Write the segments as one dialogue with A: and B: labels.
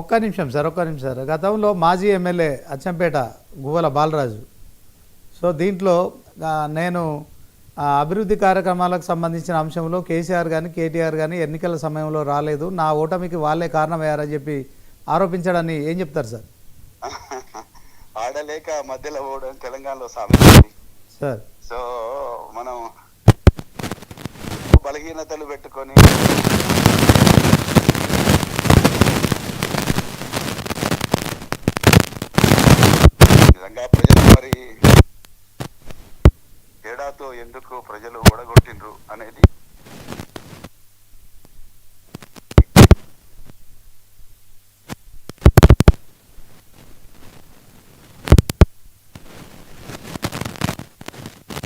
A: ఒక్క నిమిషం సార్ ఒక్క నిమిషం సార్. గతంలో మాజీ ఎమ్మెల్యే అచ్చంపేట గువ్వల బాలరాజు. సో దీంట్లో నేను ఆ, అభివృద్ధి కార్యక్రమాలకు సంబంధించిన అంశంలో కేసీఆర్ కానీ కేటీఆర్ కానీ ఎన్నికల సమయంలో రాలేదు. నా ఓటమికి వాళ్ళే కారణమయ్యారని చెప్పి ఆరోపించడాన్ని ఏం చెప్తారు సార్?
B: ఆడలేక మధ్యలో పోవడం తెలంగాణలో సామెత.
A: సార్.
B: సో మనం బలహీనతలు పెట్టుకొని నిజంగా ప్రజలు మరి తేడాతో ఎందుకు ప్రజలు ఓడగొట్టిండ్రు అనేది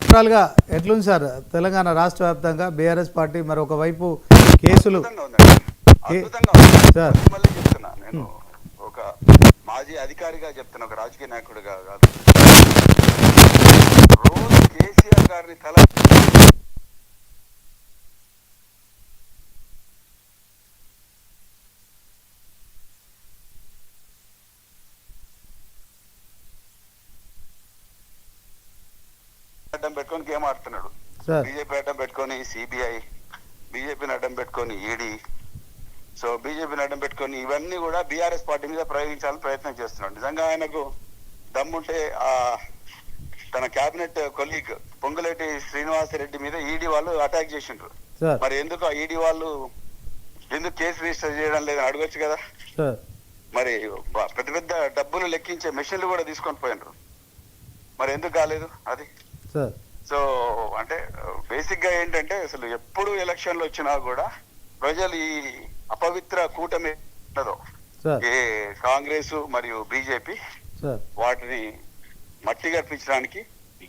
A: ఓవరాల్గా ఎట్లుంది సార్? తెలంగాణ రాష్ట్ర వ్యాప్తంగా బీఆర్ఎస్ పార్టీ మరొక వైపు కేసులు సార్.
B: నేను ఒక మాజీ అధికారిగా చెప్తున్నా ఒక రాజకీయ నాయకుడిగా కాదు. రోజు కేసీఆర్ గారిని తల అడ్డం పెట్టుకొని గేమ్ ఆడుతున్నాడు. బీజేపీ అడ్డం పెట్టుకొని సిబిఐ బీజేపీని అడ్డం పెట్టుకొని ఈడీ. సో బీజేపీని అడ్డం పెట్టుకొని ఇవన్నీ కూడా బీఆర్ఎస్ పార్టీ మీద ప్రయోగించాలని ప్రయత్నం చేస్తున్నాడు. నిజంగా ఆయనకు దమ్ముంటే ఆ తన కేబినెట్ కొలీగ్ పొంగులేటి శ్రీనివాసరెడ్డి మీద ఈడీ వాళ్ళు అటాక్ చేసిండ్రు. మరి ఎందుకు ఆ ఈడీ వాళ్ళు ఎందుకు కేసు రిజిస్టర్ చేయడం లేదని అడగొచ్చు కదా? మరి పెద్ద పెద్ద డబ్బులు లెక్కించే మెషిన్లు కూడా తీసుకొని పోయినరు మరి ఎందుకు కాలేదు అది? సో అంటే బేసిక్గా ఏంటంటే అసలు ఎప్పుడు ఎలక్షన్లు వచ్చినా కూడా ప్రజలు ఈ అపవిత్ర కూటమి కాంగ్రెస్ మరియు బీజేపీ వాటిని మట్టి కల్పించడానికి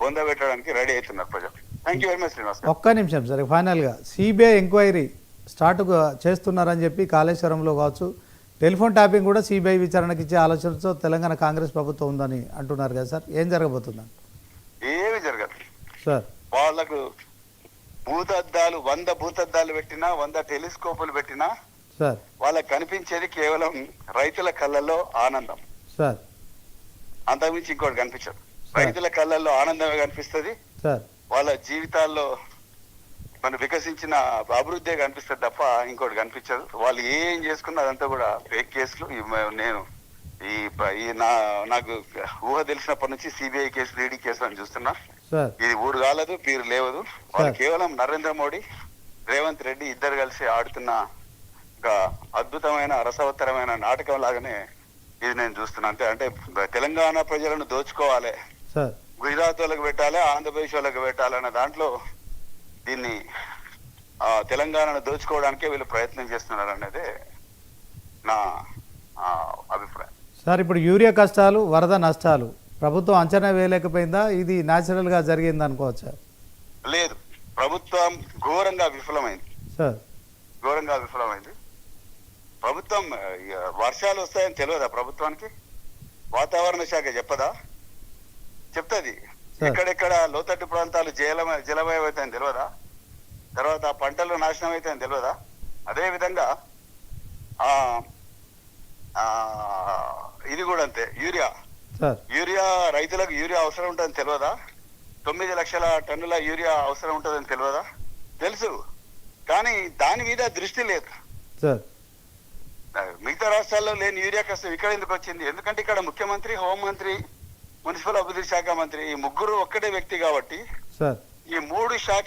B: బొంద పెట్టడానికి రెడీ అవుతున్నారు ప్రజలు. Thank you very much Srinivas.
A: ఒక్క నిమిషం సార్ ఫైనల్గా సిబిఐ ఎంక్వైరీ స్టార్ట్ చేస్తున్నారని చెప్పి కాళేశ్వరంలో కావచ్చు టెలిఫోన్ ట్యాపింగ్ కూడా సిబిఐ విచారణకి ఇచ్చే ఆలోచనతో తెలంగాణ కాంగ్రెస్ ప్రభుత్వం ఉందని అంటున్నారు కదా సార్ ఏం జరగబోతుందండి
B: ఏమి జరగదు.
A: సార్.
B: వాళ్ళకు భూతద్దాలు వంద భూతద్దాలు పెట్టినా వంద టెలిస్కోపులు పెట్టినా
A: సార్.
B: వాళ్ళకి కనిపించేది కేవలం రైతుల కళ్ళల్లో ఆనందం.
A: సార్.
B: అంతకుమించి ఇంకోటి కనిపించదు. రైతుల కళ్ళల్లో ఆనందమే కనిపిస్తుంది. వాళ్ళ జీవితాల్లో మన వికసించిన అభివృద్ధి కనిపిస్తుంది తప్ప ఇంకోటి కనిపించదు. వాళ్ళు ఏం చేసుకున్నా అదంతా కూడా ఫేక్ కేసులు. నేను ఈ నా నాకు ఊహ తెలిసినప్పటి నుంచి సిబిఐ కేసులు ఈడీ కేసులు అని చూస్తున్నా. ఇది ఊరు కాలదు పీరు లేవదు. వాళ్ళు. కేవలం నరేంద్ర మోడీ రేవంత్ రెడ్డి ఇద్దరు కలిసి ఆడుతున్న ఒక అద్భుతమైన రసవత్తరమైన నాటకం లాగానే ఇది నేను చూస్తున్నా. అంతే అంటే తెలంగాణ ప్రజలను దోచుకోవాలి. గుజరాత్ వాళ్ళకి పెట్టాలి ఆంధ్రప్రదేశ్ వాళ్ళకి పెట్టాలి అన్న దాంట్లో దీన్ని తెలంగాణను దోచుకోవడానికే వీళ్ళు ప్రయత్నం చేస్తున్నారు అనేది నా అభిప్రాయం.
A: సార్ ఇప్పుడు యూరియా కష్టాలు వరద నష్టాలు ప్రభుత్వం అంచనా వేయలేకపోయిందా? ఇది న్యాచురల్గా జరిగింది అనుకోవచ్చా?
B: లేదు. ప్రభుత్వం ఘోరంగా విఫలమైంది.
A: సార్.
B: ఘోరంగా విఫలమైంది. ప్రభుత్వం వర్షాలు వస్తాయని తెలియదా ప్రభుత్వానికి? వాతావరణ శాఖ చెప్పదా? చెప్తుంది. ఎక్కడెక్కడ లోతట్టు ప్రాంతాలు జలమయ జలమయం అవుతాయని తెలియదా తర్వాత పంటలు నాశనం అవుతాయని తెలియదా అదే విధంగా ఆ ఆ, ఇది కూడా అంతే యూరియా. యూరియా రైతులకు యూరియా అవసరం ఉంటుందని తెలియదా తొమ్మిది లక్షల టన్నుల యూరియా అవసరం ఉంటుందని తెలియదా తెలుసు. కానీ దాని మీద దృష్టి లేదు. మిగతా రాష్ట్రాల్లో లేని యూరియా కష్టం ఇక్కడ ఎందుకు వచ్చింది? ఎందుకంటే ఇక్కడ ముఖ్యమంత్రి హోంమంత్రి మున్సిపల్ అభివృద్ధి శాఖ మంత్రి ఈ ముగ్గురు ఒక్కటే వ్యక్తి కాబట్టి ఈ మూడు శాఖ